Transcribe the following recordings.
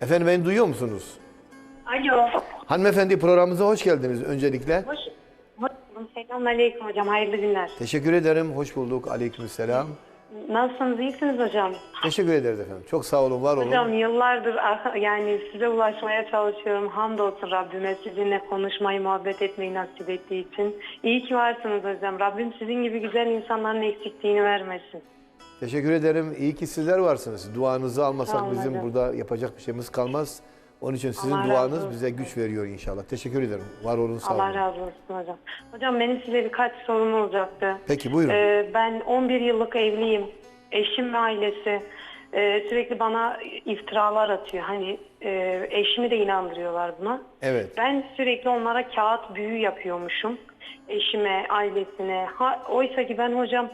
Efendim beni duyuyor musunuz? Alo. Hanımefendi programımıza hoş geldiniz öncelikle. Hoş, hoş buldum. Selamünaleyküm hocam. Hayırlı günler. Teşekkür ederim. Hoş bulduk. Aleykümselam. Nasılsınız? İyisiniz hocam? Teşekkür ederiz efendim. Çok sağ olun, var olun. Hocam yıllardır ah- yani size ulaşmaya çalışıyorum. Hamdolsun Rabbime sizinle konuşmayı, muhabbet etmeyi nasip ettiği için. İyi ki varsınız hocam. Rabbim sizin gibi güzel insanların eksikliğini vermesin. Teşekkür ederim. İyi ki sizler varsınız. Duanızı almasak Sağ olun bizim hocam. burada yapacak bir şeyimiz kalmaz. Onun için sizin Allah razı duanız olsun. bize güç veriyor inşallah. Teşekkür ederim. Var olun, sağ Allah olun. razı olsun hocam. Hocam benim size birkaç sorum olacaktı. Peki buyurun. Ee, ben 11 yıllık evliyim. Eşim ve ailesi e, sürekli bana iftiralar atıyor. Hani e, eşimi de inandırıyorlar buna. Evet. Ben sürekli onlara kağıt büyü yapıyormuşum. Eşime, ailesine. Ha, oysa ki ben hocam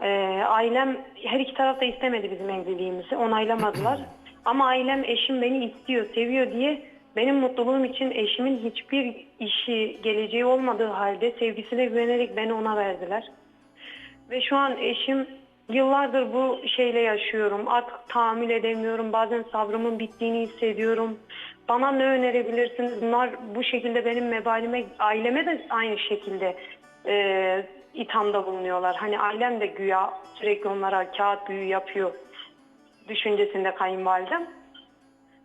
e, ailem her iki taraf da istemedi bizim evliliğimizi. Onaylamadılar. Ama ailem eşim beni istiyor, seviyor diye benim mutluluğum için eşimin hiçbir işi, geleceği olmadığı halde sevgisine güvenerek beni ona verdiler. Ve şu an eşim yıllardır bu şeyle yaşıyorum. Artık tahammül edemiyorum. Bazen sabrımın bittiğini hissediyorum. Bana ne önerebilirsiniz? Bunlar bu şekilde benim mebalime, aileme de aynı şekilde e, ithamda bulunuyorlar. Hani ailem de güya sürekli onlara kağıt büyü yapıyor düşüncesinde kayınvalidem.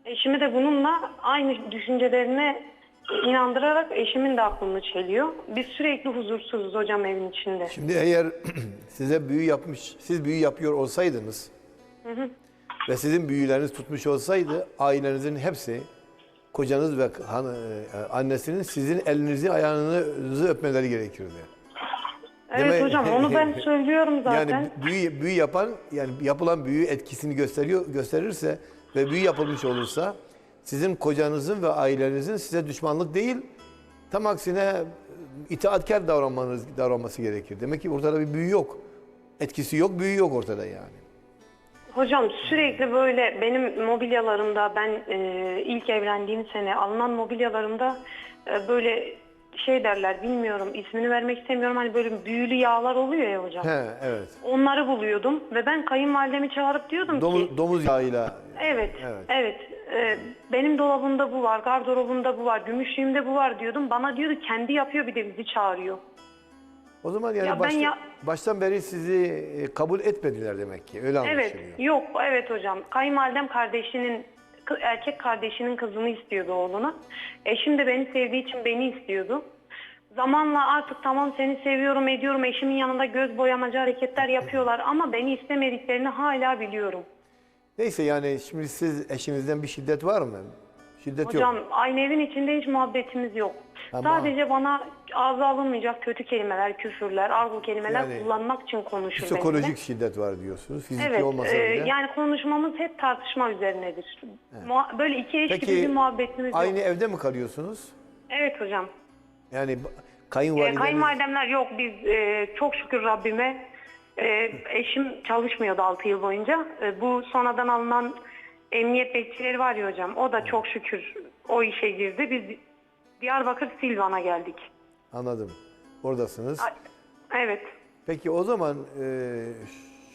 Eşimi de bununla aynı düşüncelerine inandırarak eşimin de aklını çeliyor. Biz sürekli huzursuzuz hocam evin içinde. Şimdi eğer size büyü yapmış, siz büyü yapıyor olsaydınız ve sizin büyüleriniz tutmuş olsaydı ailenizin hepsi kocanız ve e, annesinin sizin elinizi ayağınızı öpmeleri gerekirdi. Evet Deme- hocam onu ben söylüyorum zaten. Yani büyü, büyü yapan yani yapılan büyü etkisini gösteriyor gösterirse ve büyü yapılmış olursa sizin kocanızın ve ailenizin size düşmanlık değil tam aksine itaatkar davranmanız davranması gerekir. Demek ki ortada bir büyü yok. Etkisi yok, büyü yok ortada yani. Hocam sürekli böyle benim mobilyalarımda ben e, ilk evlendiğim sene alınan mobilyalarımda e, böyle şey derler bilmiyorum ismini vermek istemiyorum hani böyle büyülü yağlar oluyor ya hocam. He, evet. Onları buluyordum ve ben kayınvalidemi çağırıp diyordum ki Domuz, domuz yağıyla Evet, Evet. evet. Ee, benim dolabımda bu var, gardırobumda bu var, gümüşlüğümde bu var diyordum. Bana diyordu kendi yapıyor bir de bizi çağırıyor. o zaman yani Ya başta- ya- baştan beri sizi e, kabul etmediler demek ki. Öyle Evet, anlaşılıyor. yok, evet hocam. Kayınvalidem kardeşinin, erkek kardeşinin kızını istiyordu oğluna. Eşim de beni sevdiği için beni istiyordu. Zamanla artık tamam seni seviyorum ediyorum eşimin yanında göz boyamacı hareketler yapıyorlar ama beni istemediklerini hala biliyorum. Neyse yani şimdi siz eşinizden bir şiddet var mı? Şiddet Hocam yok. aynı evin içinde hiç muhabbetimiz yok. Ama- Sadece bana ağza alınmayacak kötü kelimeler, küfürler, argo kelimeler Yani kullanmak için konuşur Psikolojik benimle. şiddet var diyorsunuz. Fiziki Evet, olmasa e, bile. yani konuşmamız hep tartışma üzerinedir. Muha- Böyle iki eş gibi bir muhabbetimiz aynı yok. evde mi kalıyorsunuz? Evet hocam. Yani ba- E, kayınvalideniz... kayınvalidemler yok biz e, çok şükür Rabbime e, eşim çalışmıyordu 6 yıl boyunca. E, bu sonradan alınan emniyet bekçileri var ya hocam o da çok şükür o işe girdi. Biz Diyarbakır Silvan'a geldik. Anladım. Oradasınız. Ay, Evet. Peki o zaman e,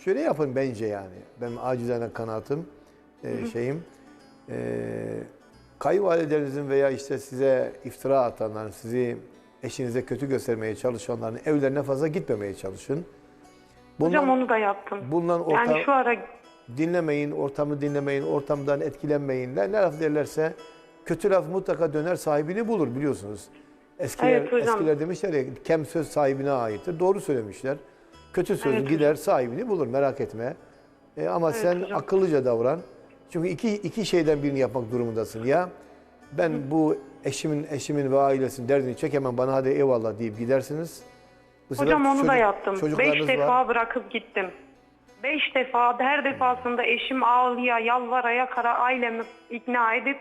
şöyle yapın bence yani. Benim acizane kanaatim, e, şeyim. E, kayınvalidenizin veya işte size iftira atanların, sizi eşinize kötü göstermeye çalışanların evlerine fazla gitmemeye çalışın. Hocam Bundan- onu da yaptım. Bundan orta, Yani şu ara dinlemeyin, ortamı dinlemeyin, ortamdan etkilenmeyin. Ne, ne laf derlerse kötü laf mutlaka döner sahibini bulur biliyorsunuz. Eskiler, Evet hocam. eskiler demişler ya kem söz sahibine aittir. Doğru söylemişler. Kötü söz Evet gider sahibini bulur merak etme. E, ama sen hocam. akıllıca davran. Çünkü iki, iki şeyden birini yapmak durumundasın ya. Ben bu eşimin eşimin ve ailesinin derdini çekemem bana hadi eyvallah deyip gidersiniz. Bu hocam onu da çocuk- yaptım. çocuklarınız Beş var. defa bırakıp gittim. Beş defa her defasında eşim ağlıya, yalvaraya kara ailemi ikna edip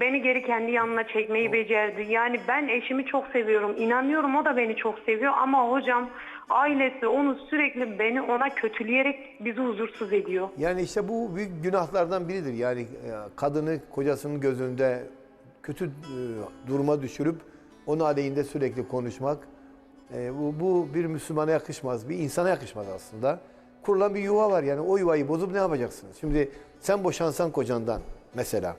beni geri kendi yanına çekmeyi becerdi. Yani ben eşimi çok seviyorum. İnanıyorum o da beni çok seviyor ama hocam ailesi onu sürekli beni ona kötüleyerek bizi huzursuz ediyor. Yani işte bu büyük günahlardan biridir. Yani e, kadını kocasının gözünde kötü e, duruma düşürüp onun aleyhinde sürekli konuşmak e, bu, bu bir Müslümana yakışmaz, bir insana yakışmaz aslında. Kurulan bir yuva var yani o yuvayı bozup ne yapacaksınız? Şimdi sen boşansan kocandan mesela.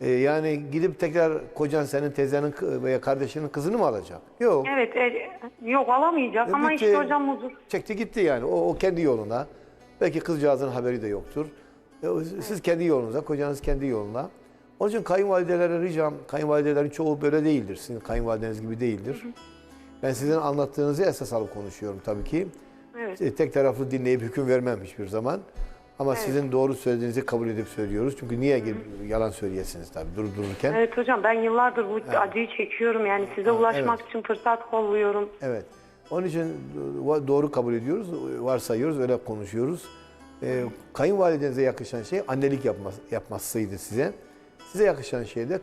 E, yani gidip tekrar kocan senin teyzenin veya kardeşinin kızını mı alacak? Yok. Evet, e, yok alamayacak E, ama bitti. işte hocam huzur. Çekti gitti yani. O, o kendi yoluna. Belki kızcağızın haberi de yoktur. E, Siz kendi yolunuza, kocanız kendi yoluna. Onun için kayınvalidelere ricam, kayınvalidelerin çoğu böyle değildir. Sizin kayınvalideniz gibi değildir. Ben sizin anlattığınızı esas alıp konuşuyorum tabii ki. Evet. Tek taraflı dinleyip hüküm vermem hiçbir zaman. Ama sizin doğru söylediğinizi kabul edip söylüyoruz. Çünkü niye gel- yalan söyleyesiniz tabii durup dururken. Evet hocam ben yıllardır bu acıyı çekiyorum yani size ulaşmak evet. için fırsat kolluyorum. Evet. Onun için do- doğru kabul ediyoruz, varsayıyoruz, öyle konuşuyoruz. Ee, kayınvalidenize yakışan şey annelik yapmaz, yapmasıydı size. Size yakışan şey de e,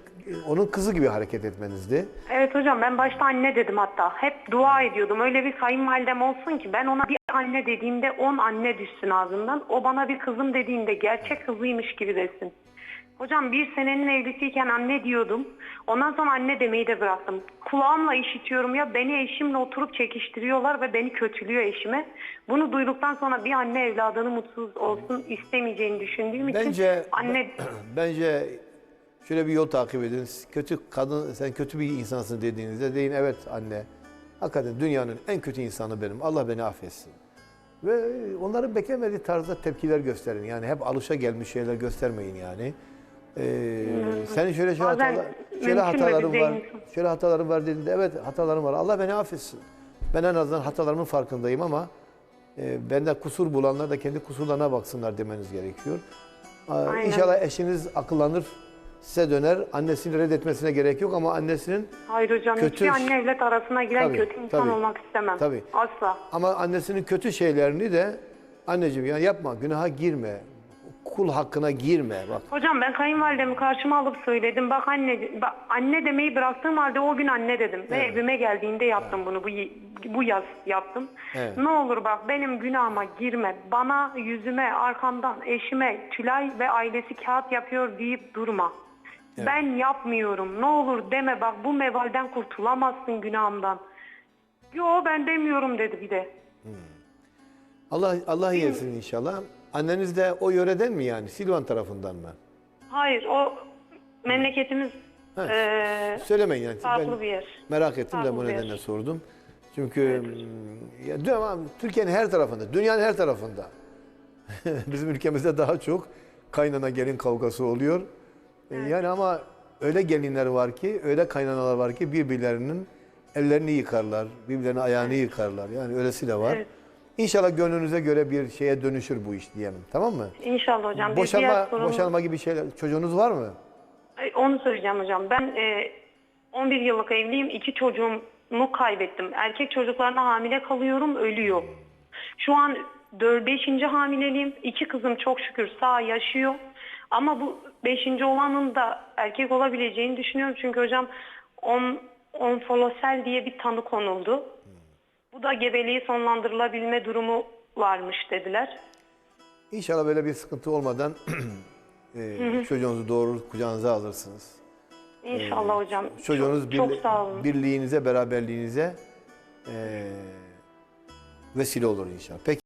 onun kızı gibi hareket etmenizdi. Evet hocam ben başta anne dedim hatta. Hep dua ediyordum. Öyle bir kayınvalidem olsun ki ben ona bir anne dediğimde on anne düşsün ağzından. O bana bir kızım dediğinde gerçek kızıymış gibi desin. Hocam bir senenin evlisiyken anne diyordum. Ondan sonra anne demeyi de bıraktım. Kulağımla işitiyorum ya beni eşimle oturup çekiştiriyorlar ve beni kötülüyor eşime. Bunu duyduktan sonra bir anne evladını mutsuz olsun istemeyeceğini düşündüğüm için Bence anne bence şöyle bir yol takip edin. Kötü kadın, sen kötü bir insansın dediğinizde deyin evet anne. Hakikaten dünyanın en kötü insanı benim. Allah beni affetsin. Ve onların beklemediği tarzda tepkiler gösterin. Yani hep alışa gelmiş şeyler göstermeyin yani. Ee, senin şöyle şöyle, Bazen hatalar, şöyle biz var. Şöyle hatalarım var dediğinde evet hatalarım var. Allah beni affetsin. Ben en azından hatalarımın farkındayım ama e, bende kusur bulanlar da kendi kusurlarına baksınlar demeniz gerekiyor. Aynen. İnşallah eşiniz akıllanır, size döner. Annesini reddetmesine gerek yok ama annesinin Hayır hocam Kötü- hiçbir anne evlat arasına giren Tabii, kötü insan tabii. olmak istemem. Tabii. Asla. ama annesinin kötü şeylerini de anneciğim ya yapma, günaha girme. Kul hakkına girme bak. Hocam ben kayınvalidemi karşıma alıp söyledim. Bak anne bak, anne demeyi bıraktığım halde o gün anne dedim. Ve Evet. evime geldiğinde yaptım bunu. Bu bu yaz yaptım. Evet. Ne olur bak benim günahıma girme. Bana, yüzüme, arkamdan, eşime, Tülay ve ailesi kağıt yapıyor deyip durma. Ben yapmıyorum. Ne olur deme bak bu mevalden kurtulamazsın günahımdan. Yo ben demiyorum dedi bir de. Allah Allah yesin inşallah. Anneniz de o yöreden mi yani? Silvan tarafından mı? Hayır o memleketimiz Evet. eee, Söylemeyin yani. farklı Ben bir yer. merak ettim de Farklı bu bir yer. nedenle sordum. Çünkü mm, ya, dü- ama Türkiye'nin her tarafında, dünyanın her tarafında. Bizim ülkemizde daha çok kaynana gelin kavgası oluyor. E, Yani ama öyle gelinler var ki, öyle kaynanalar var ki birbirlerinin ellerini yıkarlar, birbirlerinin ayağını yıkarlar. Yani öylesi de var. Evet. İnşallah gönlünüze göre bir şeye dönüşür bu iş diyelim. Tamam mı? İnşallah hocam. Boşanma, sorumuz- boşanma gibi şeyler. Çocuğunuz var mı? Onu söyleyeceğim hocam. Ben e, 11 yıllık evliyim. İki çocuğumu kaybettim. Erkek çocuklarına hamile kalıyorum, ölüyor. Şu an 5. hamileliğim. İki kızım çok şükür sağ yaşıyor. Ama bu 5. olanın da erkek olabileceğini düşünüyorum. Çünkü hocam on, onfolosel diye bir tanı konuldu. Bu da gebeliği sonlandırılabilme durumu varmış dediler. İnşallah böyle bir sıkıntı olmadan e, çocuğunuzu doğurur, kucağınıza alırsınız. İnşallah hocam. Çocuğunuz çok, çok birli- sağ olun. birliğinize, beraberliğinize e, vesile olur inşallah. Peki.